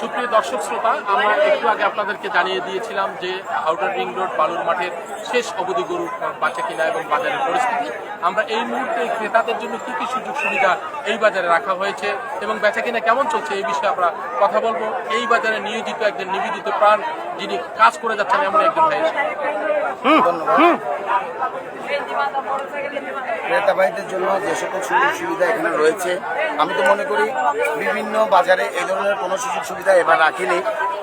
সুপ্রিয় দর্শক শ্রোতা আমরা একটু আগে আপনাদেরকে জানিয়ে দিয়েছিলাম যে আউটার রিং রোড বালুর মাঠের শেষ অবধি গরু বাচ্চা কিনা এবং বাজারের পরিস্থিতি। আমরা এই মুহূর্তে ক্রেতাদের জন্য কি কি সুযোগ সুবিধা এই বাজারে রাখা হয়েছে এবং বেচা কিনা কেমন চলছে এই বিষয়ে আমরা কথা বলব। এই বাজারে নিয়োজিত একজন নিবেদিত প্রাণ যিনি কাজ করে যাচ্ছেন এমন একজন ভাই। ক্রেতা ভাইদের জন্য যে সকল সুযোগ সুবিধা এখানে রয়েছে, আমি তো মনে করি বিভিন্ন বাজারে এই ধরনের কোনো সুযোগ সুবিধা এবার রাখিনি।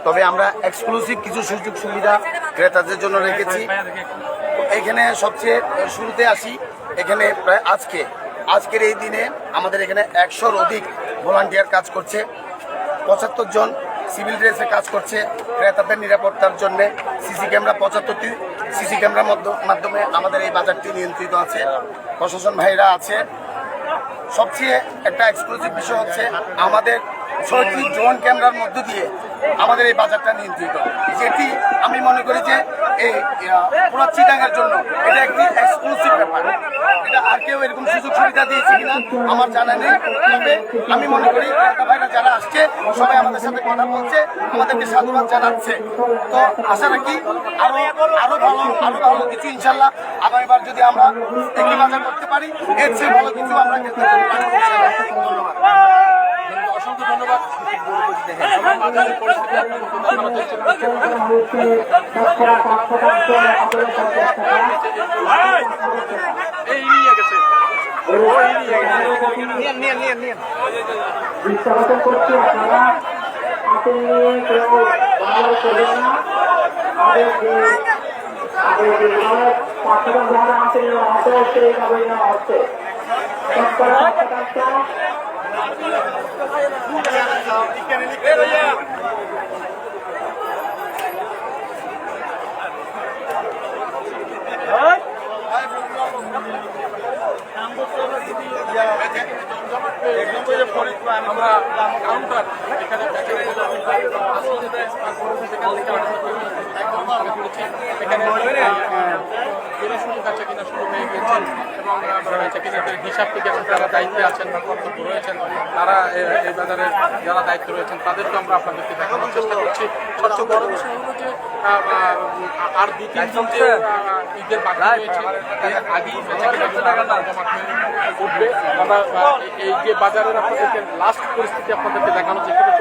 তবে আমরা এক্সক্লুসিভ কিছু সুযোগ সুবিধা ক্রেতাদের জন্য রেখেছি। এখানে সবচেয়ে শুরুতে আসি, এখানে প্রায় আজকে, আজকের এই দিনে আমাদের এখানে একশোর অধিক ভলান্টিয়ার কাজ করছে। পঁচাত্তর জন সিভিল ড্রেসে কাজ করছে, ক্রেতাদের নিরাপত্তার জন্য। সিসি ক্যামেরা পঁচাত্তরটি সিসি ক্যামেরার মধ্য- মাধ্যমে আমাদের এই বাজারটি নিয়ন্ত্রিত আছে। প্রশাসন ভাইরা আছে। সবচেয়ে একটা এক্সক্লুসিভ বিষয় হচ্ছে আমাদের ছয়টি ড্রোন ক্যামেরার মধ্য দিয়ে আমাদের এই বাজারটা নিয়ন্ত্রিত। যেটি মনে করি যে এই পুরো চিটাঙ্গের জন্য এটা একটি এক্সক্লুসিভ ব্যাপার। এটা আর কেউ এরকম সুযোগ সুবিধা দিয়েছে কিনা আমার জানা নেই। তবে আমি মনে করি ভাইরা যারা আসছে, সবাই আমাদের সাথে কথা বলছে, আমাদেরকে সাধুবাদ জানাচ্ছে। তো আশা রাখি আরও আরও ভালো আরও ভালো কিছু ইনশাল্লাহ আগামীবার যদি আমরা একই বাজার করতে পারি, এর চেয়ে ভালো কিছু আমরা। ধন্যবাদ। অসংখ্য ধন্যবাদ। এই না হাতে নেওয়া সেইভাবে নেওয়া হচ্ছে আমরা কাউন্টার এখানে এখানে শুরু কিনা শুরু হয়ে এবং হিসাব থেকে যারা দায়িত্বে আছেন বা কর্তব্য রয়েছেন, তারা এই বাজারে যারা দায়িত্ব রয়েছেন তাদেরকে আমরা আপনাদেরকে দেখানোর চেষ্টা করছি। সবচেয়ে বড় বিষয় হলো যে আর দু তিন যে ঈদের বাকি রয়েছে আগেই উঠবে। আমরা এই যে বাজারের আপনাদেরকে লাস্ট পরিস্থিতি আপনাদেরকে দেখানোর চেষ্টা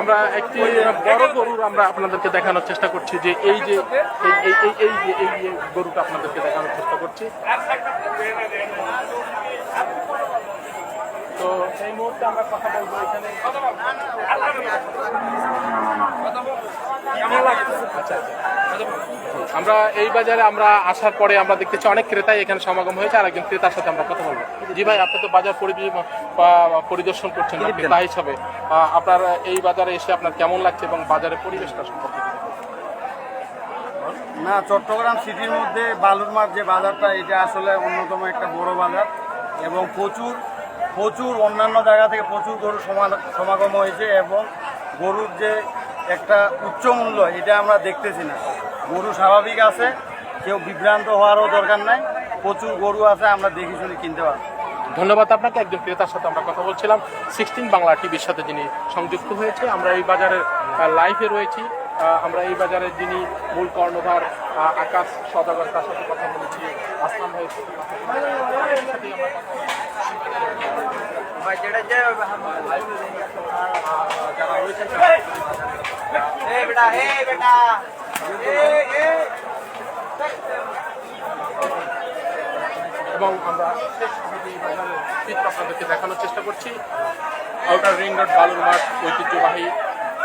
আমরা একটি বড় গরুর আমরা আপনাদেরকে দেখানোর চেষ্টা করছি যে এই যে, এই এই এই যে এই গরুটা আপনাদেরকে দেখানোর চেষ্টা করছি। তো এই মুহূর্তে আমরা কথা বলব এখানে। আমরা এই বাজারে আমরা আসার পরে আমরা দেখতেছি অনেক ক্রেতাই এখানে সমাগম হয়েছে আর একজন ক্রেতার সাথে আমরা কথা বলব। জি ভাই আপনি তো বাজার পরিদর্শন করছেন ক্রেতা হিসাবে। আপনার এই বাজারে এসে আপনার কেমন লাগছে এবং বাজারের পরিবেশটা সম্পর্কে? না চট্টগ্রাম সিটির মধ্যে বালুর মাঠ যে বাজারটা এটা আসলে অন্যতম একটা বড় বাজার এবং প্রচুর প্রচুর অন্যান্য জায়গা থেকে প্রচুর গরু সমা- সমাগম হয়েছে এবং গরুর যে একটা উচ্চ মূল্য এটা আমরা দেখতেছি না। গরু স্বাভাবিক আছে কেউ বিভ্রান্ত হওয়ারও দরকার নাই প্রচুর গরু আছে আমরা দেখে শুনে কিনতে পারব ধন্যবাদ আপনাকে একজন ক্রেতার সাথে আমরা কথা বলছিলাম সিক্সটিন বাংলা টিভির সাথে যিনি সংযুক্ত হয়েছে আমরা এই বাজারের লাইভে রয়েছি আমরা এই বাজারের যিনি মূল কর্ণধার আকাশ সদাগর তার সাথে কথা বলেছি আসলাম যারা রয়েছেন এবং আমরা চিত্র আপনাদেরকে দেখানোর চেষ্টা করছি। আউটার রিং রোড বালুর মাঠ ঐতিহ্যবাহী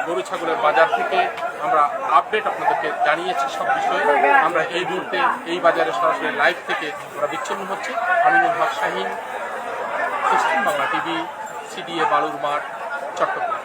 গরু ছাগলের বাজার থেকে আমরা আপডেট আপনাদেরকে জানিয়েছি সব বিষয়ে। আমরা এই মুহূর্তে এই বাজারে সরাসরি লাইভ থেকে আমরা বিচ্ছিন্ন হচ্ছি। Aminul Haque Shahin, system Bangla TV, CDA বালুর মাঠ, চট্টগ্রাম।